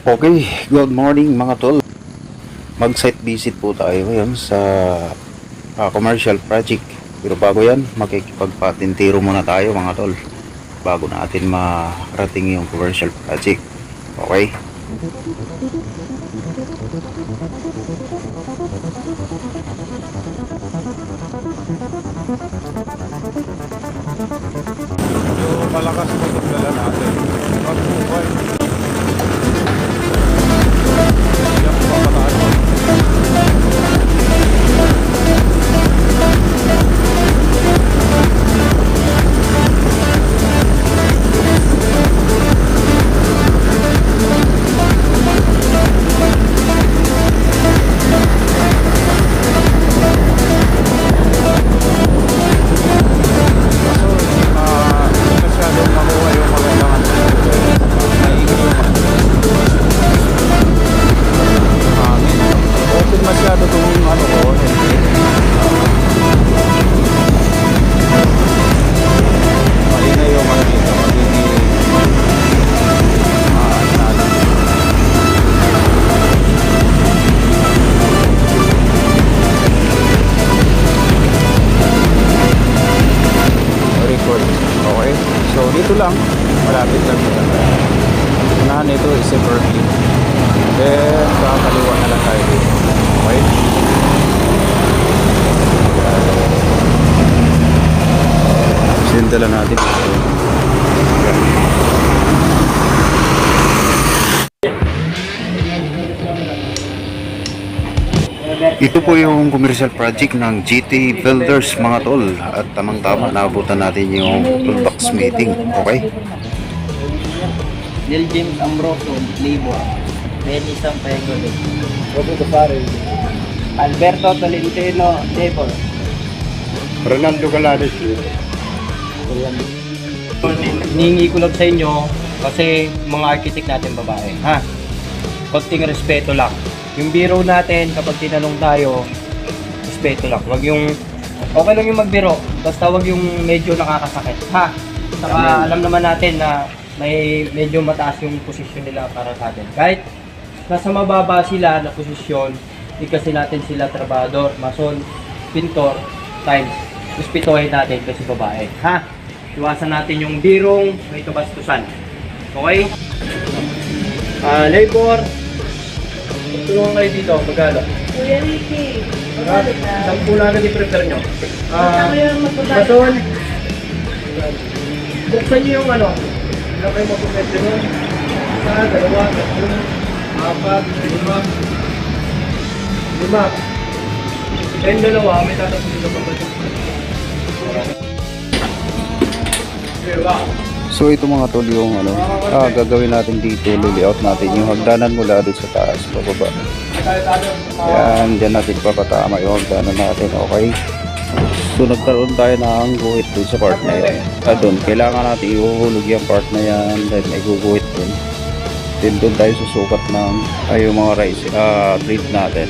Okay, good morning mga tol. Mag-site visit po tayo ngayon sa ah, commercial project. Pero bago yan, makikipagpatintiro muna tayo mga tol. Bago natin marating yung commercial project. Okay? Medyo Okay? So, dito lang. Malapit lang dito. Unahan nito is a Berkeley. Then, kakaliwa na lang tayo dito. Okay? Sinta lang natin. Ito po yung commercial project ng GT Builders mga tol at tamang-tama naabutan natin yung toolbox meeting. Okay? Lil James Ambroso, Labor, Benny Sampego, Alberto Tolentino, Labor. Ronaldo Galades. Hiningi ko lang sa inyo kasi mga architect natin babae, ha? Konting respeto lang. Yung biro natin, kapag tinanong tayo, respeto lang. Wag yung, okay lang yung magbiro, basta wag yung medyo nakakasakit, ha? Saka alam naman natin na may medyo mataas yung posisyon nila para sa atin. Kahit nasa mababa sila na posisyon, kasi natin sila trabador, mason, pintor, times, respetuhin natin kasi babae, ha? Iwasan natin yung birong may kabastusan. Okay? Ah, labor. Tulungan kayo dito, magkano? Kuya Ricky, magkano na? Sampu lang na i-prepare nyo. Ah? Bason. Buksan nyo yung ano. Ilan kayo magpumetro nyo? Isa, dalawa, tatlo, apat, lima. Lima. Kayong dalawa, may tatapos dito pa ba? Diba? So ito mga tol yung ano, ah, gagawin natin dito, layout natin yung hagdanan mula doon sa taas, bababa. Yan, dyan natin papatama yung hagdanan natin, okay? So nagkaroon tayo ng guhit doon sa part na yan. Ah, doon, kailangan natin ihuhulog yung part na yan, then may guguhit doon. Then doon tayo susukat ng ay yung mga rice, ah, treat natin.